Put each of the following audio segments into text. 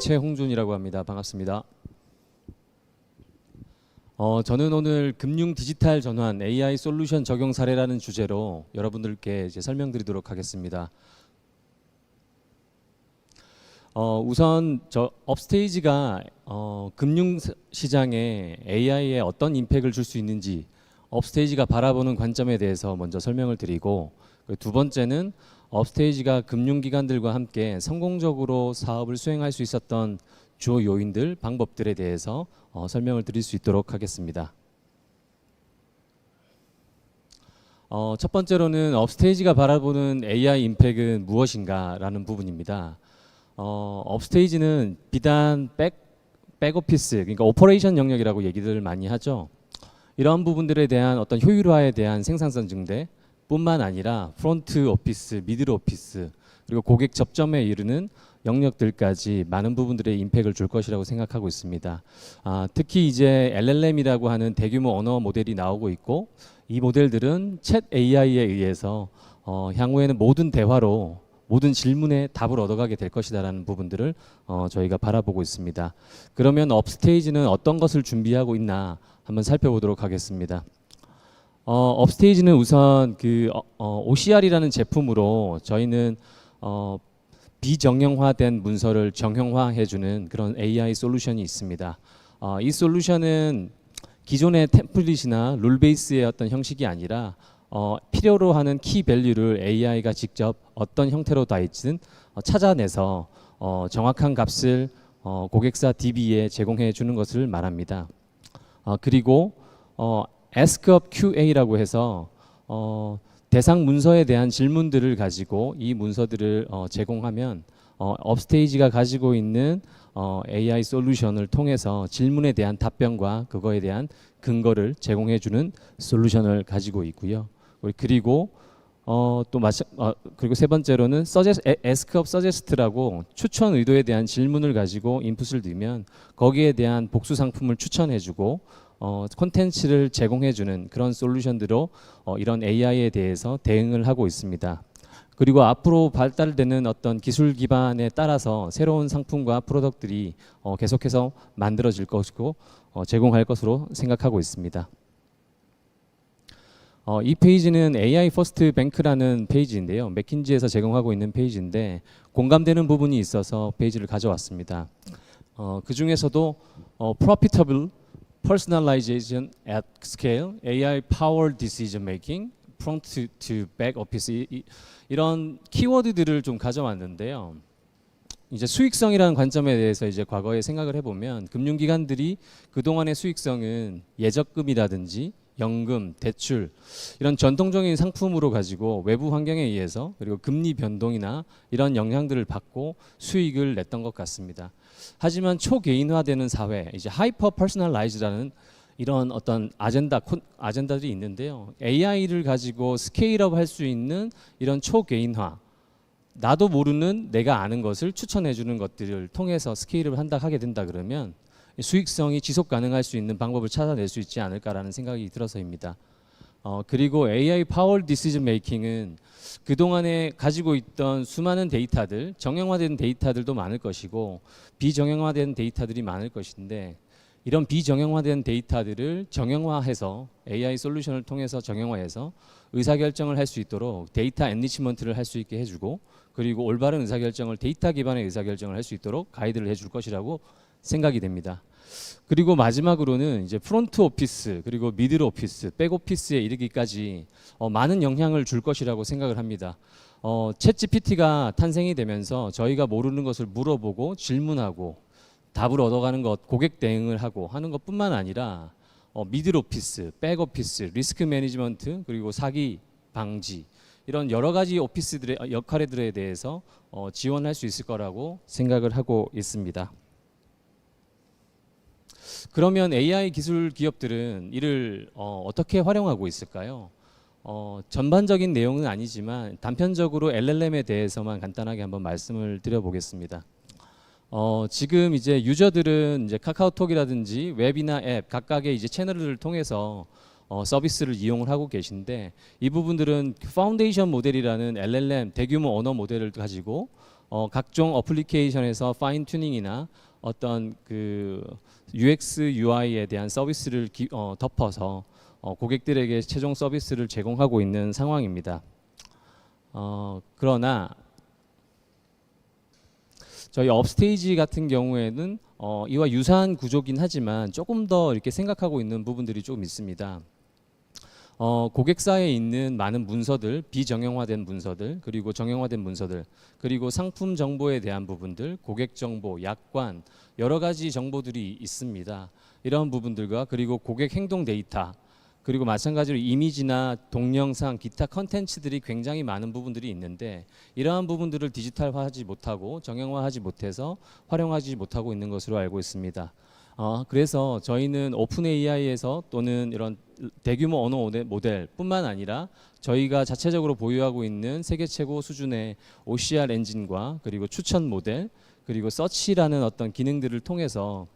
최홍준이라고 합니다. 반갑습니다. 어, 저는 오늘 금융 디지털 전환 AI 솔루션 적용 사례라는 주제로 여러분들께 이제 설명드리도록 하겠습니다. 어, 우선 저 업스테이지가 어, 금융 시- 시장에 AI에 어떤 임팩을 줄 수 있는지 업스테이지가 바라보는 관점에 대해서 먼저 설명을 드리고 그두 번째는 업스테이지가 금융기관들과 함께 성공적으로 사업을 수행할 수 있었던 주요 요인들, 방법들에 대해서 어, 설명을 드릴 수 있도록 하겠습니다. 어, 첫 번째로는 업스테이지가 바라보는 AI 임팩은 무엇인가라는 부분입니다. 어, 업스테이지는 비단 백 백오피스 그러니까 오퍼레이션 영역이라고 얘기들 많이 하죠. 이런 부분들에 대한 어떤 효율화에 대한 생산성 증대 뿐만 아니라 프론트 오피스, 미들 오피스 그리고 고객 접점에 이르는 영역들까지 많은 부분들의 임팩을 줄 것이라고 생각하고 있습니다. 아, 특히 이제 LLM이라고 하는 대규모 언어 모델이 나오고 있고 이 모델들은 챗 AI에 의해서 어, 향후에는 모든 대화로 모든 질문에 답을 얻어가게 될 것이다라는 부분들을 어, 저희가 바라보고 있습니다. 그러면 업스테이지는 어떤 것을 준비하고 있나 한번 살펴보도록 하겠습니다. 어, 업스테이지는 우선 그 어, 어, OCR이라는 제품으로 저희는 어, 비정형화된 문서를 정형화해주는 그런 AI 솔루션이 있습니다. 어, 이 솔루션은 기존의 템플릿이나 룰 베이스의 어떤 형식이 아니라 어, 필요로 하는 키 밸류를 AI가 직접 어떤 형태로 다 있든 어, 찾아내서 어, 정확한 값을 어, 고객사 DB에 제공해 주는 것을 말합니다. 어, 그리고 어, ask업 QA라고 해서 어, 대상 문서에 대한 질문들을 가지고 이 문서들을 어, 제공하면 어, 업스테이지가 가지고 있는 어, AI 솔루션을 통해서 질문에 대한 답변과 그거에 대한 근거를 제공해 주는 솔루션을 가지고 있고요. 그리고 어, 또 마찬 어, 그리고 세 번째로는 서제스 에스크업 서제스트라고 추천 의도에 대한 질문을 가지고 인풋을 넣으면 거기에 대한 복수 상품을 추천해 주고 어, 콘텐츠를 제공해 주는 그런 솔루션들로 어, 이런 AI에 대해서 대응을 하고 있습니다. 그리고 앞으로 발달되는 어떤 기술 기반에 따라서 새로운 상품과 프로덕트들이 어, 계속해서 만들어질 것이고 어, 제공할 것으로 생각하고 있습니다. 어, 이 페이지는 AI 퍼스트 뱅크라는 페이지인데요. 맥킨지에서 제공하고 있는 페이지인데 공감되는 부분이 있어서 페이지를 가져왔습니다. 어, 그 중에서도 어, profitable personalization at scale, AI powered decision making, front to back office 이, 이, 이런 키워드들을 좀 가져왔는데요. 이제 수익성이라는 관점에 대해서 이제 과거에 생각을 해보면 금융기관들이 그동안의 수익성은 예적금이라든지 연금, 대출 이런 전통적인 상품으로 가지고 외부 환경에 의해서 그리고 금리 변동이나 이런 영향들을 받고 수익을 냈던 것 같습니다. 하지만 초개인화되는 사회, 이제 하이퍼 퍼스널라이즈라는 이런 어떤 아젠다 콘- 아젠다들이 있는데요. AI를 가지고 스케일업 할 수 있는 이런 초개인화 나도 모르는 내가 아는 것을 추천해 주는 것들을 통해서 스케일을 한다 하게 된다 그러면 수익성이 지속 가능할 수 있는 방법을 찾아낼 수 있지 않을까라는 생각이 들어서입니다. 어, 그리고 AI 파워 디시전 메이킹은 그동안에 가지고 있던 수많은 데이터들, 정형화된 데이터들도 많을 것이고 비정형화된 데이터들이 많을 것인데 이런 비정형화된 데이터들을 정형화해서 AI 솔루션을 통해서 정형화해서 의사결정을 할 수 있도록 데이터 엔리치먼트를 할 수 있게 해주고 그리고 올바른 의사결정을 데이터 기반의 의사결정을 할 수 있도록 가이드를 해줄 것이라고 생각이 됩니다. 그리고 마지막으로는 이제 프론트 오피스 그리고 미들 오피스, 백 오피스에 이르기까지 어, 많은 영향을 줄 것이라고 생각을 합니다. 어, 챗 GPT가 탄생이 되면서 저희가 모르는 것을 물어보고 질문하고 답을 얻어가는 것, 고객 대응을 하고 하는 것뿐만 아니라 어, 미들 오피스, 백 오피스, 리스크 매니지먼트 그리고 사기 방지 이런 여러 가지 오피스들의 어, 역할들에 대해서 어, 지원할 수 있을 거라고 생각을 하고 있습니다. 그러면 AI 기술 기업들은 이를 어, 어떻게 활용하고 있을까요? 어, 전반적인 내용은 아니지만 단편적으로 LLM에 대해서만 간단하게 한번 말씀을 드려보겠습니다. 어, 지금 이제 유저들은 이제 카카오톡이라든지 웹이나 앱 각각의 이제 채널을 통해서 어, 서비스를 이용을 하고 계신데 이 부분들은 파운데이션 모델이라는 LLM 대규모 언어 모델을 가지고 어, 각종 어플리케이션에서 파인 튜닝이나 어떤 그 UX UI에 대한 서비스를 기, 어, 덮어서 어, 고객들에게 최종 서비스를 제공하고 있는 상황입니다. 어, 그러나 저희 업스테이지 같은 경우에는 어, 이와 유사한 구조긴 하지만 조금 더 이렇게 생각하고 있는 부분들이 좀 있습니다. 어, 고객사에 있는 많은 문서들, 비정형화된 문서들, 그리고 정형화된 문서들, 그리고 상품 정보에 대한 부분들, 고객 정보, 약관, 여러 가지 정보들이 있습니다. 이런 부분들과 그리고 고객 행동 데이터, 그리고 마찬가지로 이미지나 동영상, 기타 컨텐츠들이 굉장히 많은 부분들이 있는데 이러한 부분들을 디지털화하지 못하고 정형화하지 못해서 활용하지 못하고 있는 것으로 알고 있습니다. 어, 그래서 저희는 오픈 AI에서 또는 이런 대규모 언어 모델- 모델뿐만 아니라 저희가 자체적으로 보유하고 있는 세계 최고 수준의 OCR 엔진과 그리고 추천 모델 그리고 서치라는 어떤 기능들을 통해서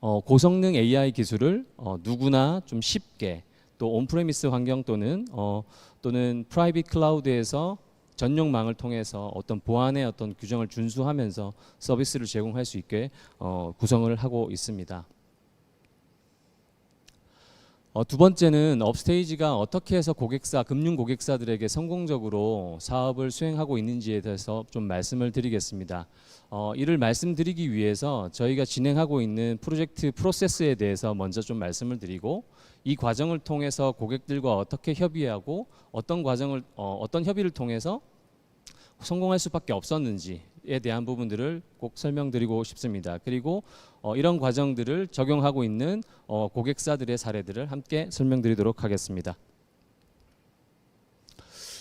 어, 고성능 AI 기술을 어, 누구나 좀 쉽게 또 온프레미스 환경 또는 어, 또는 프라이빗 클라우드에서 전용망을 통해서 어떤 보안의 어떤 규정을 준수하면서 서비스를 제공할 수 있게 어, 구성을 하고 있습니다. 어, 두 번째는 업스테이지가 어떻게 해서 고객사, 금융 고객사들에게 성공적으로 사업을 수행하고 있는지에 대해서 좀 말씀을 드리겠습니다. 어, 이를 말씀드리기 위해서 저희가 진행하고 있는 프로젝트 프로세스에 대해서 먼저 좀 말씀을 드리고 이 과정을 통해서 고객들과 어떻게 협의하고 어떤 과정을 어, 어떤 협의를 통해서 성공할 수밖에 없었는지에 대한 부분들을 꼭 설명드리고 싶습니다. 그리고 어, 이런 과정들을 적용하고 있는 어, 고객사들의 사례들을 함께 설명드리도록 하겠습니다.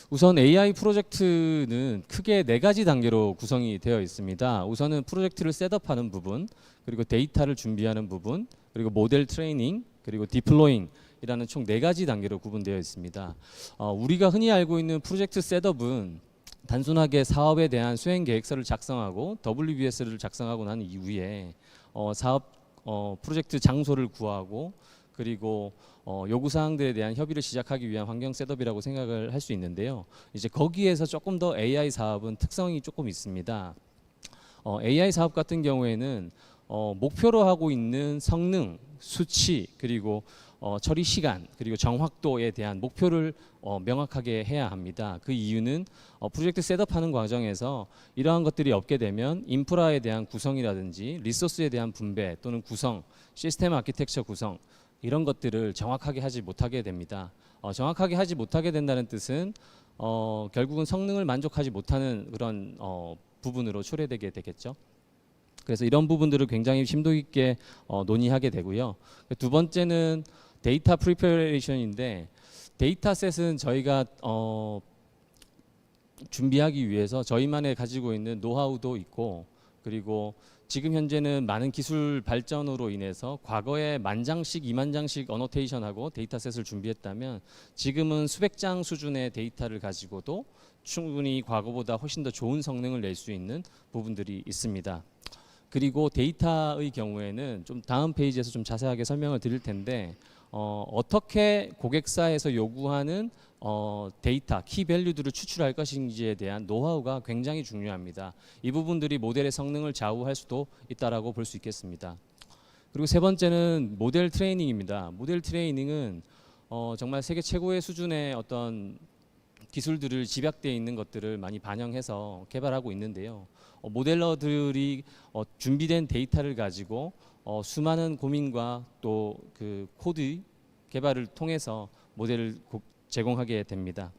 우선 AI 프로젝트는 크게 네 가지 단계로 구성이 되어 있습니다. 우선은 프로젝트를 셋업하는 부분, 그리고 데이터를 준비하는 부분, 그리고 모델 트레이닝, 그리고 디플로잉 이라는 총 네 가지 단계로 구분되어 있습니다. 어, 우리가 흔히 알고 있는 프로젝트 셋업은 단순하게 사업에 대한 수행 계획서를 작성하고 WBS를 작성하고 난 이후에 어, 사업 어, 프로젝트 장소를 구하고 그리고 어, 요구 사항들에 대한 협의를 시작하기 위한 환경 셋업이라고 생각을 할 수 있는데요. 이제 거기에서 조금 더 AI 사업은 특성이 조금 있습니다. 어, AI 사업 같은 경우에는 어, 목표로 하고 있는 성능, 수치 그리고 어, 처리 시간 그리고 정확도에 대한 목표를 어, 명확하게 해야 합니다. 그 이유는 어, 프로젝트 셋업하는 과정에서 이러한 것들이 없게 되면 인프라에 대한 구성이라든지 리소스에 대한 분배 또는 구성, 시스템 아키텍처 구성 이런 것들을 정확하게 하지 못하게 됩니다. 어, 정확하게 하지 못하게 된다는 뜻은 어, 결국은 성능을 만족하지 못하는 그런 어, 부분으로 초래되게 되겠죠. 그래서 이런 부분들을 굉장히 심도 있게 어, 논의하게 되고요. 두 번째는 데이터 프리퍼레이션인데 데이터셋은 저희가 어, 준비하기 위해서 저희만의 가지고 있는 노하우도 있고 그리고 지금 현재는 많은 기술 발전으로 인해서 과거에 만 장씩, 이만 장씩 어노테이션하고 데이터셋을 준비했다면 지금은 수백 장 수준의 데이터를 가지고도 충분히 과거보다 훨씬 더 좋은 성능을 낼 수 있는 부분들이 있습니다. 그리고 데이터의 경우에는 좀 다음 페이지에서 좀 자세하게 설명을 드릴 텐데 어, 어떻게 고객사에서 요구하는 어, 데이터, 키 밸류들을 추출할 것인지에 대한 노하우가 굉장히 중요합니다. 이 부분들이 모델의 성능을 좌우할 수도 있다라고 볼 수 있겠습니다. 그리고 세 번째는 모델 트레이닝입니다. 모델 트레이닝은 어, 정말 세계 최고의 수준의 어떤 기술들을 집약되어 있는 것들을 많이 반영해서 개발하고 있는데요. 어, 모델러들이 어, 준비된 데이터를 가지고 어, 수많은 고민과 또 그 코드 개발을 통해서 모델을 고- 제공하게 됩니다.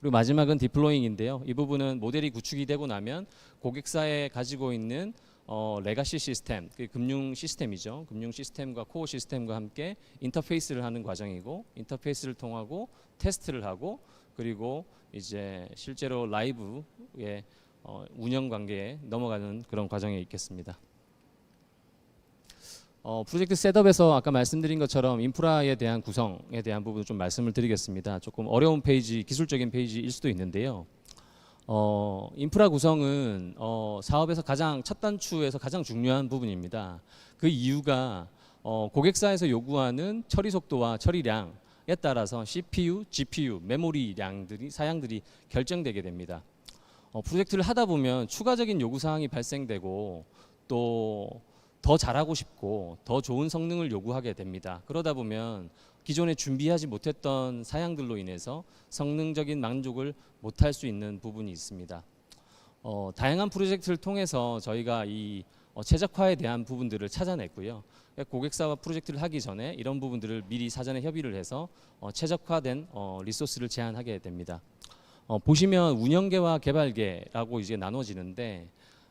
그리고 마지막은 디플로잉인데요. 이 부분은 모델이 구축이 되고 나면 고객사에 가지고 있는 어, 레가시 시스템, 그 금융 시스템이죠. 금융 시스템과 코어 시스템과 함께 인터페이스를 하는 과정이고 인터페이스를 통하고 테스트를 하고 그리고 이제 실제로 라이브의 어, 운영 관계에 넘어가는 그런 과정에 있겠습니다. 어, 프로젝트 셋업에서 아까 말씀드린 것처럼 인프라에 대한 구성에 대한 부분을 좀 말씀을 드리겠습니다. 조금 어려운 페이지, 기술적인 페이지일 수도 있는데요. 어, 인프라 구성은 어, 사업에서 가장 첫 단추에서 가장 중요한 부분입니다. 그 이유가 어, 고객사에서 요구하는 처리 속도와 처리량에 따라서 CPU, GPU, 메모리량들이 사양들이 결정되게 됩니다. 어, 프로젝트를 하다 보면 추가적인 요구 사항이 발생되고 또 더 잘하고 싶고 더 좋은 성능을 요구하게 됩니다. 그러다 보면 기존에 준비하지 못했던 사양들로 인해서 성능적인 만족을 못할 수 있는 부분이 있습니다. 어, 다양한 프로젝트를 통해서 저희가 이 어, 최적화에 대한 부분들을 찾아냈고요. 고객사와 프로젝트를 하기 전에 이런 부분들을 미리 사전에 협의를 해서 어, 최적화된 어, 리소스를 제안하게 됩니다. 어, 보시면 운영계와 개발계라고 이제 나눠지는데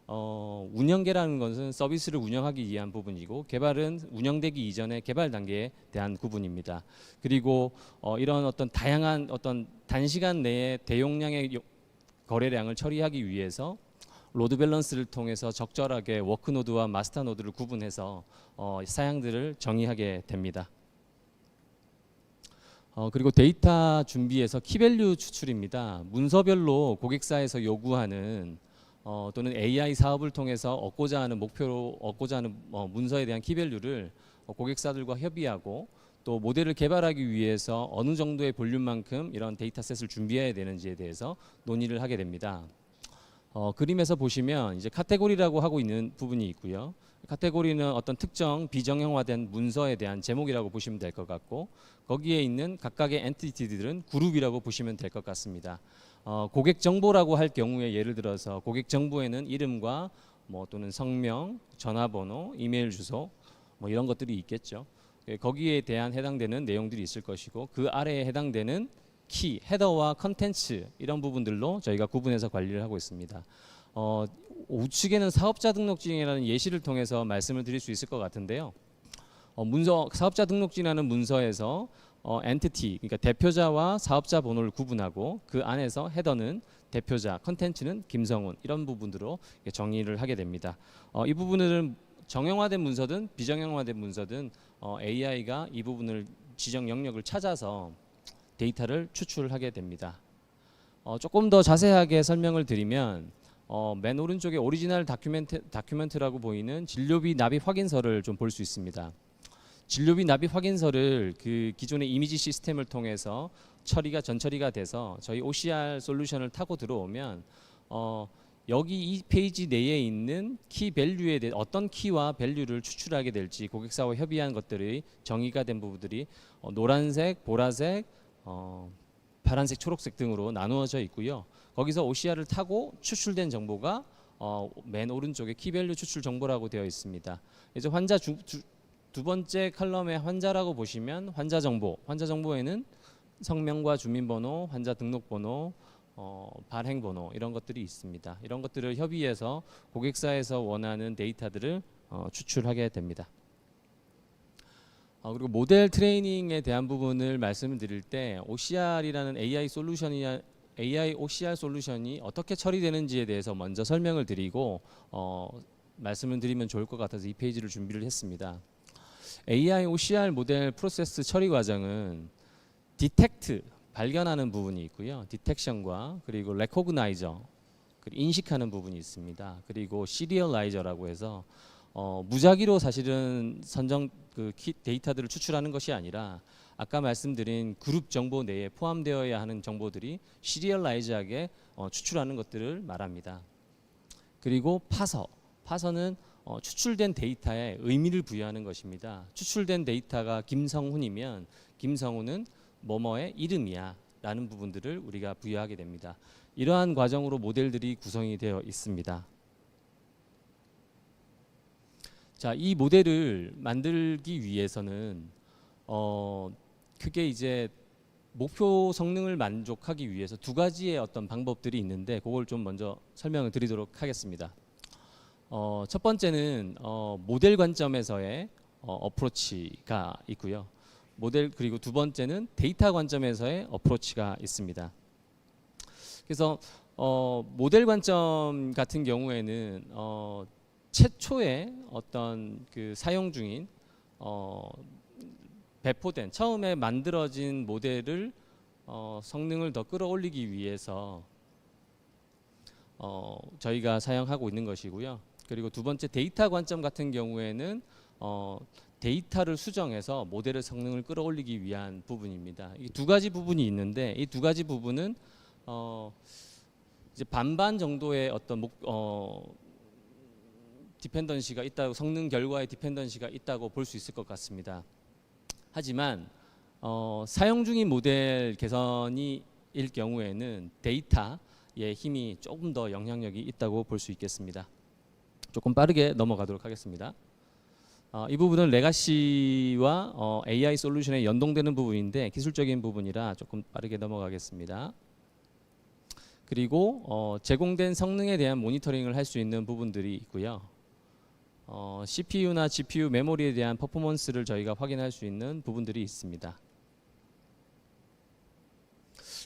어, 운영계라는 것은 서비스를 운영하기 위한 부분이고 개발은 운영되기 이전의 개발 단계에 대한 부분입니다. 그리고 어, 이런 어떤 다양한 어떤 단시간 내에 대용량의 요- 거래량을 처리하기 위해서 로드 밸런스를 통해서 적절하게 워크 노드와 마스터 노드를 구분해서 어, 사양들을 정의하게 됩니다. 어, 그리고 데이터 준비에서 키밸류 추출입니다. 문서별로 고객사에서 요구하는 어, 또는 AI 사업을 통해서 얻고자 하는 목표로 얻고자 하는 어, 문서에 대한 키밸류를 어, 고객사들과 협의하고 또 모델을 개발하기 위해서 어느 정도의 볼륨만큼 이런 데이터셋을 준비해야 되는지에 대해서 논의를 하게 됩니다. 어, 그림에서 보시면 이제 카테고리라고 하고 있는 부분이 있고요. 카테고리는 어떤 특정 비정형화된 문서에 대한 제목이라고 보시면 될 것 같고 거기에 있는 각각의 엔티티들은 그룹이라고 보시면 될 것 같습니다. 어, 고객 정보라고 할 경우에 예를 들어서 고객 정보에는 이름과 뭐 또는 성명, 전화번호, 이메일 주소 뭐 이런 것들이 있겠죠. 예, 거기에 대한 해당되는 내용들이 있을 것이고 그 아래에 해당되는 키, 헤더와 컨텐츠 이런 부분들로 저희가 구분해서 관리를 하고 있습니다. 어, 우측에는 사업자 등록증이라는 예시를 통해서 말씀을 드릴 수 있을 것 같은데요. 어, 문서 사업자 등록증이라는 문서에서 어, 엔티티 그러니까 대표자와 사업자 번호를 구분하고 그 안에서 헤더는 대표자, 컨텐츠는 김성훈 이런 부분으로 정의를 하게 됩니다. 어, 이 부분은 정형화된 문서든 비정형화된 문서든 어, AI가 이 부분을 지정 영역을 찾아서 데이터를 추출하게 됩니다. 어, 조금 더 자세하게 설명을 드리면 어, 맨 오른쪽에 오리지널 다큐멘트, 다큐멘트라고 보이는 진료비 납입 확인서를 좀 볼 수 있습니다. 진료비 납입 확인서를 그 기존의 이미지 시스템을 통해서 처리가 전처리가 돼서 저희 OCR 솔루션을 타고 들어오면 어, 여기 이 페이지 내에 있는 키 밸류에 대해 어떤 키와 밸류를 추출하게 될지 고객사와 협의한 것들이 정의가 된 부분들이 어, 노란색, 보라색, 어, 파란색, 초록색 등으로 나누어져 있고요. 거기서 OCR을 타고 추출된 정보가 어, 맨 오른쪽에 키밸류 추출 정보라고 되어 있습니다. 이제 환자 주, 주, 두 번째 컬럼에 환자라고 보시면 환자 정보, 환자 정보에는 성명과 주민번호, 환자 등록번호, 어, 발행번호 이런 것들이 있습니다. 이런 것들을 협의해서 고객사에서 원하는 데이터들을 어, 추출하게 됩니다. 어, 그리고 모델 트레이닝에 대한 부분을 말씀을 드릴 때 OCR이라는 AI 솔루션이 AI OCR 솔루션이 어떻게 처리되는지에 대해서 먼저 설명을 드리고 어, 말씀을 드리면 좋을 것 같아서 이 페이지를 준비를 했습니다. AI OCR 모델 프로세스 처리 과정은 디텍트 발견하는 부분이 있고요. 디텍션과 그리고 레코그나이저 인식하는 부분이 있습니다. 그리고 시리얼라이저라고 해서 어, 무작위로 사실은 선정 그 키, 데이터들을 추출하는 것이 아니라 아까 말씀드린 그룹 정보 내에 포함되어야 하는 정보들이 시리얼라이즈하게 어, 추출하는 것들을 말합니다. 그리고 파서, 파서는 어, 추출된 데이터에 의미를 부여하는 것입니다. 추출된 데이터가 김성훈이면 김성훈은 뭐뭐의 이름이야 라는 부분들을 우리가 부여하게 됩니다. 이러한 과정으로 모델들이 구성이 되어 있습니다. 자, 이 모델을 만들기 위해서는 어, 크게 이제 목표 성능을 만족하기 위해서 두 가지의 어떤 방법들이 있는데 그걸 좀 먼저 설명을 드리도록 하겠습니다. 어, 첫 번째는 어, 모델 관점에서의 어, 어프로치가 있고요. 모델 그리고 두 번째는 데이터 관점에서의 어프로치가 있습니다. 그래서 어, 모델 관점 같은 경우에는 어, 최초의 어떤 그 사용 중인 어, 배포된 처음에 만들어진 모델을 어, 성능을 더 끌어올리기 위해서 어, 저희가 사용하고 있는 것이고요. 그리고 두 번째 데이터 관점 같은 경우에는 어, 데이터를 수정해서 모델의 성능을 끌어올리기 위한 부분입니다. 이 두 가지 부분이 있는데 이 두 가지 부분은 어, 이제 반반 정도의 어떤 목, 어, 디펜던시가 있다고 성능 결과의 디펜던시가 있다고 볼 수 있을 것 같습니다. 하지만 어, 사용 중인 모델 개선이 일 경우에는 데이터의 힘이 조금 더 영향력이 있다고 볼 수 있겠습니다. 조금 빠르게 넘어가도록 하겠습니다. 어, 이 부분은 레가시와 어, AI 솔루션에 연동되는 부분인데 기술적인 부분이라 조금 빠르게 넘어가겠습니다. 그리고 어, 제공된 성능에 대한 모니터링을 할 수 있는 부분들이 있고요. 어, CPU나 GPU 메모리에 대한 퍼포먼스를 저희가 확인할 수 있는 부분들이 있습니다.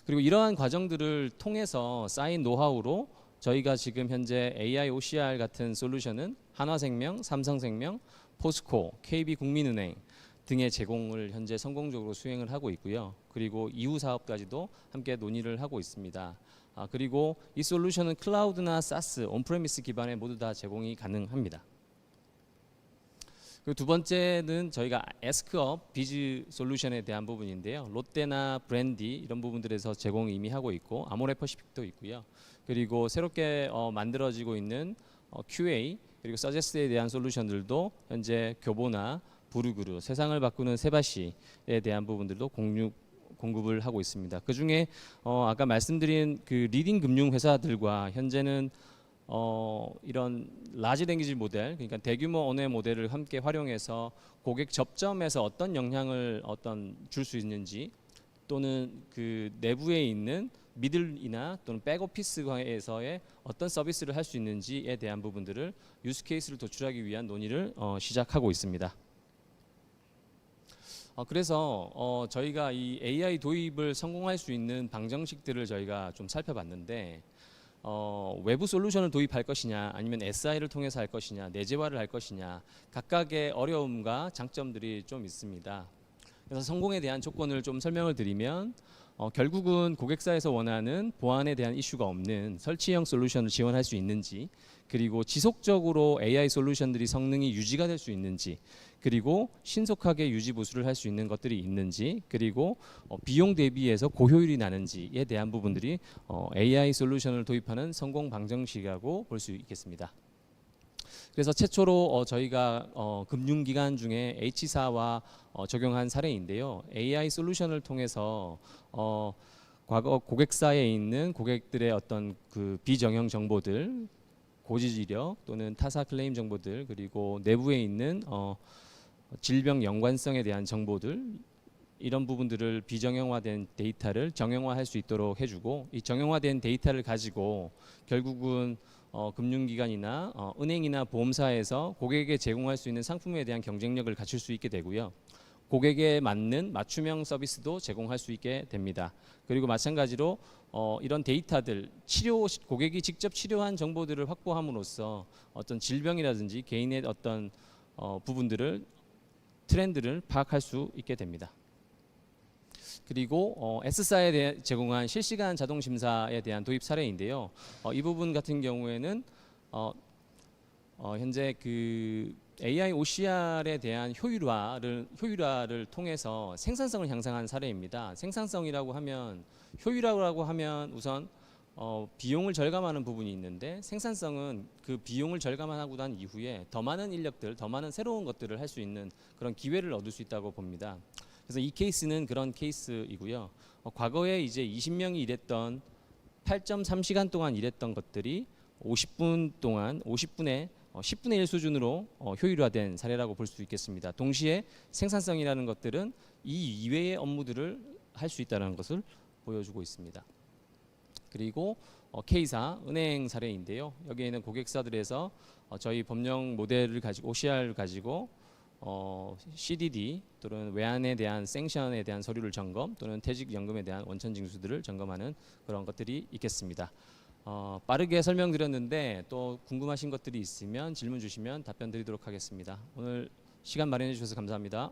그리고 이러한 과정들을 통해서 쌓인 노하우로 저희가 지금 현재 AI OCR 같은 솔루션은 한화생명, 삼성생명, 포스코, KB국민은행 등의 제공을 현재 성공적으로 수행을 하고 있고요. 그리고 이후 사업까지도 함께 논의를 하고 있습니다. 아, 그리고 이 솔루션은 클라우드나 사스, 온프레미스 기반에 모두 다 제공이 가능합니다. 그리고 두 번째는 저희가 에스크업 비즈 솔루션에 대한 부분인데요. 롯데나 브랜디 이런 부분들에서 제공 이미 하고 있고 아모레퍼시픽도 있고요. 그리고 새롭게 어, 만들어지고 있는 어, QA 그리고 서제스에 대한 솔루션들도 현재 교보나 부르그루 세상을 바꾸는 세바시에 대한 부분들도 공유 공급을 하고 있습니다. 그 중에 어, 아까 말씀드린 그 리딩 금융 회사들과 현재는 어, 이런 라지 랭귀지 모델, 그러니까 대규모 언어 모델을 함께 활용해서 고객 접점에서 어떤 영향을 어떤 줄 수 있는지 또는 그 내부에 있는 미들이나 또는 백오피스에서의 어떤 서비스를 할 수 있는지에 대한 부분들을 유스 케이스를 도출하기 위한 논의를 어, 시작하고 있습니다. 어, 그래서 어, 저희가 이 AI 도입을 성공할 수 있는 방정식들을 저희가 좀 살펴봤는데 어, 외부 솔루션을 도입할 것이냐 아니면 SI를 통해서 할 것이냐 내재화를 할 것이냐 각각의 어려움과 장점들이 좀 있습니다. 그래서 성공에 대한 조건을 좀 설명을 드리면 어, 결국은 고객사에서 원하는 보안에 대한 이슈가 없는 설치형 솔루션을 지원할 수 있는지 그리고 지속적으로 AI 솔루션들이 성능이 유지가 될 수 있는지 그리고 신속하게 유지 보수를 할 수 있는 것들이 있는지 그리고 어, 비용 대비해서 고효율이 나는지에 대한 부분들이 어, AI 솔루션을 도입하는 성공 방정식이라고 볼 수 있겠습니다. 그래서 최초로 어, 저희가 어, 금융기관 중에 H사와 어, 적용한 사례인데요. AI 솔루션을 통해서 어, 과거 고객사에 있는 고객들의 어떤 그 비정형 정보들, 고지지력 또는 타사 클레임 정보들 그리고 내부에 있는 어, 질병 연관성에 대한 정보들 이런 부분들을 비정형화된 데이터를 정형화할 수 있도록 해주고 이 정형화된 데이터를 가지고 결국은 어, 금융기관이나 어, 은행이나 보험사에서 고객에게 제공할 수 있는 상품에 대한 경쟁력을 갖출 수 있게 되고요. 고객에 맞는 맞춤형 서비스도 제공할 수 있게 됩니다. 그리고 마찬가지로 어, 이런 데이터들 치료 고객이 직접 치료한 정보들을 확보함으로써 어떤 질병이라든지 개인의 어떤 어, 부분들을 트렌드를 파악할 수 있게 됩니다. 그리고 어, S사에 대해 제공한 실시간 자동 심사에 대한 도입 사례인데요. 어, 이 부분 같은 경우에는 어, 어, 현재 그 AI OCR에 대한 효율화를 효율화를 통해서 생산성을 향상한 사례입니다. 생산성이라고 하면 효율화라고 하면 우선 어, 비용을 절감하는 부분이 있는데 생산성은 그 비용을 절감하고 난 이후에 더 많은 인력들, 더 많은 새로운 것들을 할 수 있는 그런 기회를 얻을 수 있다고 봅니다. 그래서 이 케이스는 그런 케이스이고요. 어, 과거에 이제 20명이 일했던 8.3시간 동안 일했던 것들이 50분 동안 50분에 어, 10분의 1 수준으로 어, 효율화된 사례라고 볼 수 있겠습니다. 동시에 생산성이라는 것들은 이 이외의 업무들을 할 수 있다는 것을 보여주고 있습니다. 그리고 어, K사 은행 사례인데요. 여기에는 고객사들에서 어, 저희 법령 모델을 가지고 OCR을 가지고 어, CDD 또는 외환에 대한 생션에 대한 서류를 점검 또는 퇴직연금에 대한 원천 징수들을 점검하는 그런 것들이 있겠습니다. 어, 빠르게 설명드렸는데 또 궁금하신 것들이 있으면 질문 주시면 답변 드리도록 하겠습니다. 오늘 시간 마련해 주셔서 감사합니다.